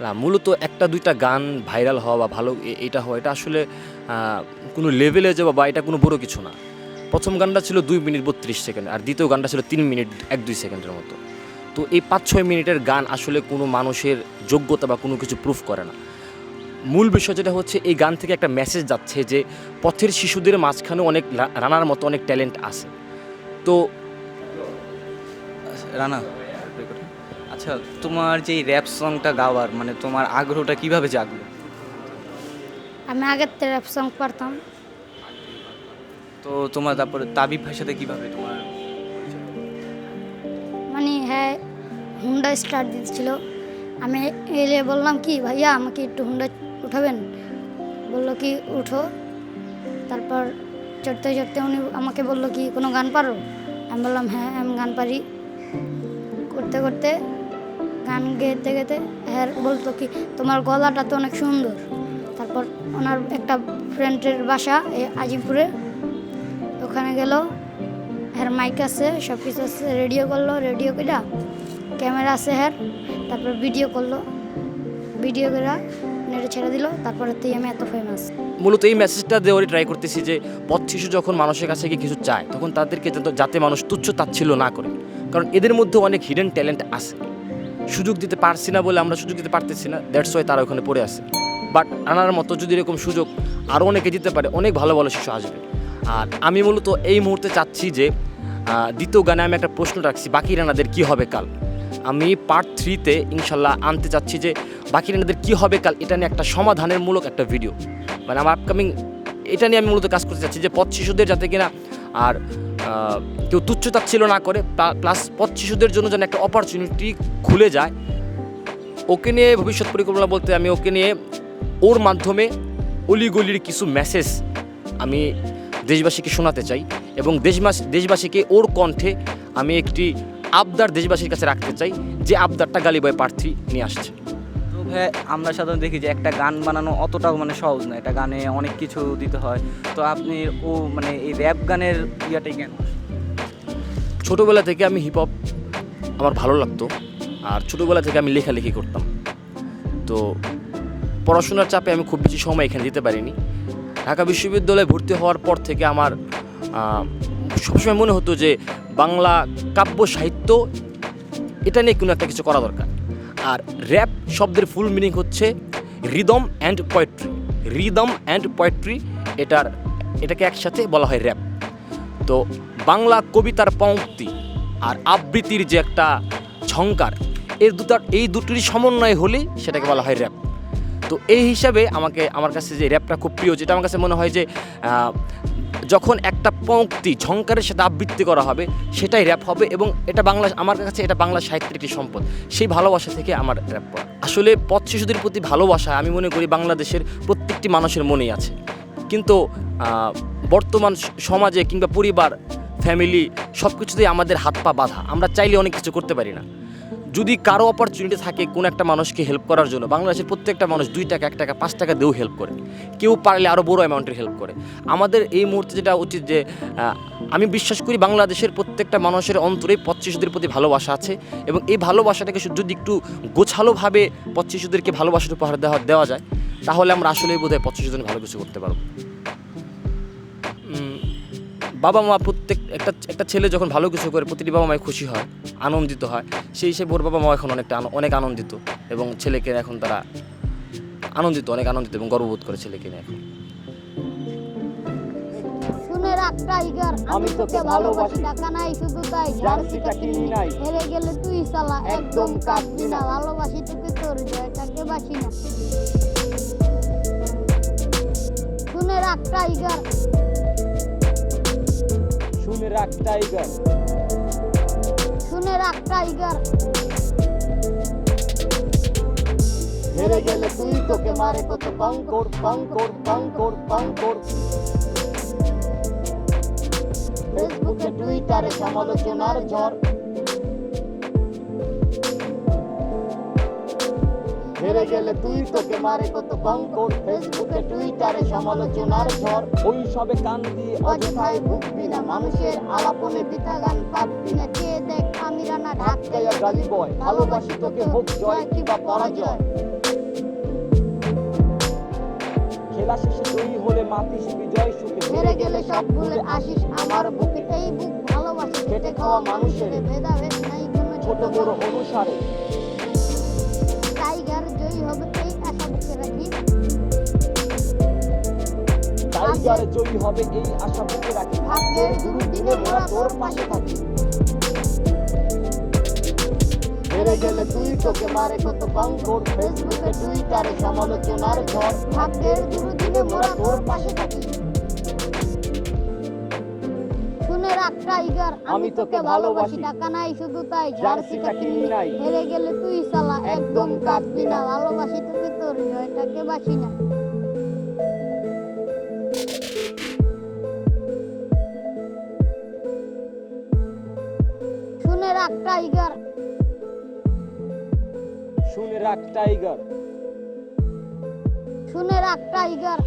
না, মূলত একটা, দুইটা গান ভাইরাল হওয়া বা ভালো এটা হওয়া, এটা আসলে কোনো লেভেলে যাওয়া বা এটা কোনো বড় কিছু না। প্রথম গানটা ছিল দুই মিনিট বত্রিশ সেকেন্ড, আর দ্বিতীয় গানটা ছিল তিন মিনিট এক, দুই সেকেন্ডের মতো। তো এই পাঁচ, ছয় মিনিটের গান আসলে কোনো মানুষের যোগ্যতা বা কোনো কিছু প্রুফ করে না। মূল বিষয় যেটা হচ্ছে, এই গান থেকে একটা মেসেজ যাচ্ছে যে, পথের শিশুদের মাঝখানে অনেক রানার মতো অনেক ট্যালেন্ট আছে। তো রানা আচ্ছা তোমার যে র্যাপ সংটা গাওয়ার মানে তোমার আগ্রহটা কীভাবে জাগলো? আমি আগের থেকে র্যাপ সং পারতাম তো তোমার তারপরে তাবিব ভাইয়ের সাথে কীভাবে তোমার? মানে হ্যাঁ হুন্ডা স্টার্ট দিচ্ছিল আমি এলে বললাম কি ভাইয়া আমাকে একটু হুন্ডা উঠাবেন? বলল কি উঠো। তারপর চড়তে চড়তে উনি আমাকে বলল কি কোনো গান পারো? আমি বললাম হ্যাঁ আমি গান পারি। করতে করতে গান গেতে গেতে হ্যাঁ বলতো কি, তোমার গলাটা তো অনেক সুন্দর। তারপর ওনার একটা ফ্রেন্ডের বাসা আজিমপুরে। ওখানে গেল, হ্যার মাইক আছে সব কিছু আছে, রেডিও করল, রেডিও করে ক্যামেরা আছে হ্যার, তারপর ভিডিও করল। ভিডিও করে নেটে ছেড়ে দিল, তারপরে তুই আমি এত ফেমাস মূলত এই মেসেজটা দেওয়ারই ট্রাই করতেছি যে, পথ শিশু যখন মানুষের কাছে গিয়ে কিছু চায়, তখন তাদেরকে যাতে মানুষ তুচ্ছ তাচ্ছিল্য না করে। কারণ এদের মধ্যে অনেক হিডেন ট্যালেন্ট আছে। সুযোগ দিতে পারছি না বলে আমরা সুযোগ দিতে পারতেছি না দ্যাটস ওয়াই তারা ওখানে পড়ে আছে। বাট আনার মতো যদি এরকম সুযোগ আরও অনেকে দিতে পারে, অনেক ভালো ভালো শিশু আসবে। আর আমি মূলত এই মুহূর্তে চাচ্ছি যে দ্বিতীয় গানে আমি একটা প্রশ্ন রাখছি, বাকি রানাদের কী হবে কাল? আমি পার্ট থ্রিতে ইনশাল্লাহ আনতে চাচ্ছি যে, বাকি রানাদের কী হবে কাল, এটা নিয়ে একটা সমাধানের মূলক একটা ভিডিও মানে আমার আপকামিং এটা নিয়ে আমি মূলত কাজ করতে চাচ্ছি যে, পথ শিশুদের যাতে কিনা, আর কেউ তুচ্ছ তাচ্ছিল্য না করে প্লাস পথ শিশুদের জন্য যেন একটা অপরচুনিটি খুলে যায়। ওকে নিয়ে ভবিষ্যৎ পরিকল্পনা বলতে আমি ওকে নিয়ে ওর মাধ্যমে অলিগলির কিছু মেসেজ আমি দেশবাসীকে শোনাতে চাই এবং দেশবাসী, দেশবাসীকে ওর কণ্ঠে আমি একটি আবদার দেশবাসীর কাছে রাখতে চাই, যে আবদারটা গালিবয় প্রার্থী নিয়ে আসছে। ভাই আমরা সাধারণত দেখি যে একটা গান বানানো অতটাও মানে সহজ না। এটা গানে অনেক কিছু দিতে হয়। তো আপনি ও মানে এই র্যাপ গানের ইয়াটাই কেন? ছোটোবেলা থেকে আমি হিপ হপ আমার ভালো লাগতো। আর ছোটোবেলা থেকে আমি লেখালেখি করতাম। তো পড়াশোনার চাপে আমি খুব বেশি সময় এখানে দিতে পারিনি। ঢাকা বিশ্ববিদ্যালয়ে ভর্তি হওয়ার পর থেকে আমার সবসময় মনে হতো যে বাংলা কাব্য সাহিত্য এটা নিয়ে কোনো একটা কিছু করা দরকার। আর র্যাপ শব্দের ফুল মিনিং হচ্ছে rhythm and poetry rhythm and poetry এটার, এটাকে একসাথে বলা হয় র্যাপ তো বাংলা কবিতার পঙ্ক্তি আর আবৃত্তির যে একটা ঝঙ্কার এর দুটার এই দুটির সমন্বয় হলেই সেটাকে বলা হয় র্যাপ তো এই হিসাবে আমাকে, আমার কাছে যে র্যাপটা খুব প্রিয়, যেটা আমার কাছে মনে হয় যে যখন একটা পঙ্ক্তি ঝঙ্কারের সাথে আবৃত্তি করা হবে, সেটাই র্যাপ হবে এবং এটা বাংলা, আমার কাছে এটা বাংলা সাহিত্যের একটি সম্পদ। সেই ভালোবাসা থেকে আমার র্যাপ পড়া আসলে পথ শিশুদের প্রতি ভালোবাসা, আমি মনে করি বাংলাদেশের প্রত্যেকটি মানুষের মনেই আছে। কিন্তু বর্তমান সমাজে কিংবা পরিবার ফ্যামিলি সব কিছুতেই আমাদের হাত পা বাঁধা। আমরা চাইলে অনেক কিছু করতে পারি না। যদি কারও অপরচুনিটি থাকে কোনো একটা মানুষকে হেল্প করার জন্য, বাংলাদেশের প্রত্যেকটা মানুষ দুই টাকা, এক টাকা, পাঁচ টাকা দিয়েও হেল্প করে। কেউ পারলে আরও বড় অ্যামাউন্টের হেল্প করে। আমাদের এই মুহূর্তে যেটা উচিত যে আমি বিশ্বাস করি বাংলাদেশের প্রত্যেকটা মানুষের অন্তরে পথ শিশুদের প্রতি ভালোবাসা আছে এবং এই ভালোবাসাটাকে যদি একটু গোছালোভাবে পথ শিশুদেরকে ভালোবাসার উপহার দেওয়া দেওয়া যায়, তাহলে আমরা আসলেই বোধহয় পথ শিশুদের ভালো কিছু করতে পারব। বাবা মা প্রত্যেক একটা একটা ছেলে যখন ভালো কিছু করে প্রতিটি বাবা মায় খুশি হয় আনন্দিত হয় সেই হিসেবে ওর বাবা মা এখন অনেকটা অনেক আনন্দিত এবং ছেলেকে এখন তারা আনন্দিত অনেক আনন্দিত এবং গর্ববোধ করে ছেলেকে নিয়ে এখন শুনে রাখ টাইগার আমি তোকে ভালোবাসি। টাকা নাই শুধু তাই জার্সিটা কিনি নাই। হেরে গেলে তুই সালা একদম কাঁদবি। না ভালোবাসি তোকে তোর জয়টাকে বাসি না শুনে রাখ টাইগার শুনে রাখ টাইগার শুনে রাখ টাইগার হেরে গেলে তুই তোকে মারে কত পঙ্কর পঙ্কর পঙ্কর পঙ্কর। ফেসবুকে টুইটারে সমালোচনার ঝড়। হেরে গেলে তুই তোকে মারে কত বাঙ্কর ফেসবুকে টুইটারে সমালোচনার ঝড়। ওই সবে কান দিয়ে অযথায় ভুগবি বিনা মানুষের আলাপনে বিথা গান পাপ বিনা কে দেখ আমি রানা ঢাকাইয়া গালি বয় ভালোবাসি তোকে হোক জয় কিবা পরাজয়। খেলা শেষে তুই হলে মাতিস বিজয় সুখে। হেরে গেলে সব ভুলে আসিস আমার বুকে এই বুক ভালোবাসি কেটে খাওয়া মানুষের ভেদাভেদ নাই কোনো ছোট বড় অনুসারে হবে এই আশা বুকে রাখি টাইগার জয়ী হবে এই আশা বুকে রাখি। ভাগ্যের দুর্দিনে মোরা তোর পাশে থাকি হেরে গেলে তুই তোকে মারে কত ফেসবুকে টুইটারে সমালোচনার ঝড়। ভাগ্যের দুর্দিনে মোরা তোর পাশে থাকি টাইগার আমি তোকে ভালোবাসি টাকা নাই শুধু তাই। জার্সিটা কিনি নাই। হেরে গেলে তুই সালা একদম কাঁদবি না। ভালোবাসি তোকে তোর হৃদয়টাকে বাসি না। শুনে রাখ টাইগার। শুনে রাখ টাইগার। শুনে রাখ টাইগার।